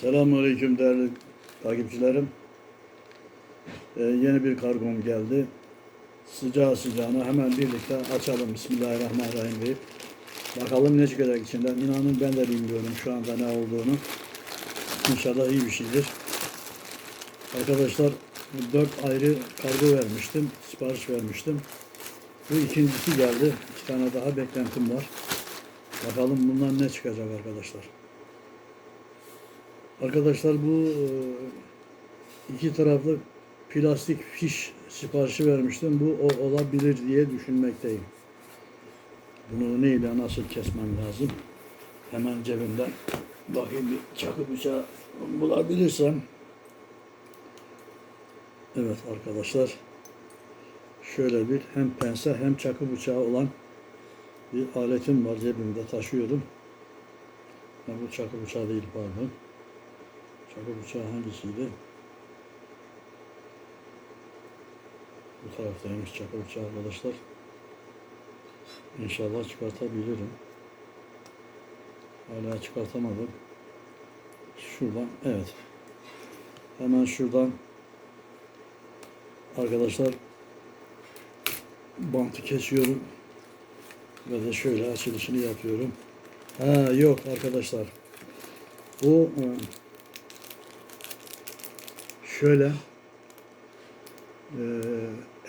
Selamünaleyküm değerli takipçilerim. Ee, yeni bir kargom geldi. Sıcağı sıcağına hemen birlikte açalım. Bismillahirrahmanirrahim deyip. Bakalım ne çıkacak içinden. İnanın ben de bilmiyorum şu anda ne olduğunu. İnşallah iyi bir şeydir. Arkadaşlar dört ayrı kargo vermiştim. Sipariş vermiştim. Bu ikincisi geldi. İki tane daha beklentim var. Bakalım bundan ne çıkacak arkadaşlar. Arkadaşlar bu e, iki taraflı plastik fiş siparişi vermiştim. Bu o- olabilir diye düşünmekteyim. Bunu neyle nasıl kesmem lazım? Hemen cebimden bakayım bir çakı bıçağı bulabilirsem. Evet arkadaşlar. Şöyle bir hem pense hem çakı bıçağı olan bir aletim var cebimde taşıyorum. Ha, bu çakı bıçağı değil pardon. Çakı bıçağı hangisiydi? Bu taraftaymış çakı bıçağı arkadaşlar. İnşallah çıkartabilirim. Hala çıkartamadım. Şuradan, evet. Hemen şuradan arkadaşlar bantı kesiyorum ve de şöyle açılışını yapıyorum. Ha yok arkadaşlar. Bu şöyle e,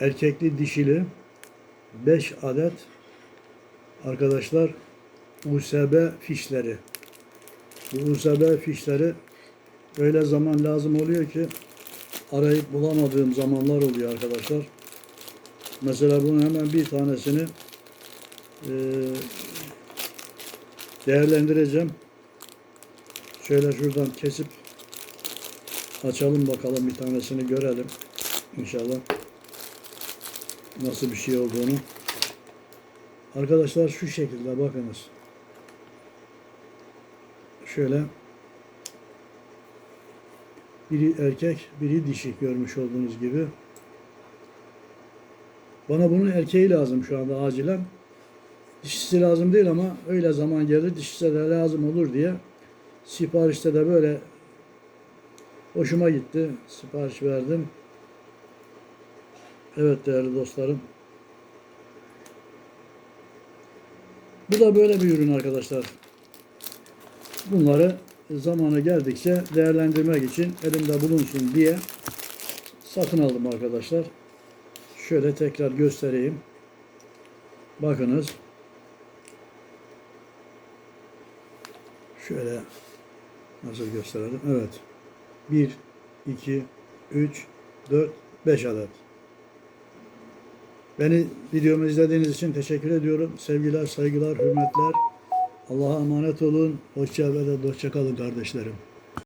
erkekli dişili 5 adet arkadaşlar USB fişleri. Bu USB fişleri öyle zaman lazım oluyor ki arayıp bulamadığım zamanlar oluyor arkadaşlar. Mesela bunun hemen bir tanesini e, değerlendireceğim. Şöyle şuradan kesip açalım bakalım bir tanesini görelim. İnşallah nasıl bir şey olduğunu. Arkadaşlar şu şekilde bakınız. Şöyle biri erkek, biri dişi görmüş olduğunuz gibi. Bana bunun erkeği lazım şu anda acilen. Dişisi lazım değil ama öyle zaman gelir dişisi de lazım olur diye siparişte de böyle hoşuma gitti. Sipariş verdim. Evet değerli dostlarım. Bu da böyle bir ürün arkadaşlar. Bunları zamanı geldikçe değerlendirmek için elimde bulunsun diye satın aldım arkadaşlar. Şöyle tekrar göstereyim. Bakınız. Şöyle nasıl gösterelim? Evet. 1, 2, 3, 4, 5 adet. Beni videomu izlediğiniz için teşekkür ediyorum. Sevgiler, saygılar, hürmetler. Allah'a emanet olun. Hoşça ve de hoşça kalın kardeşlerim.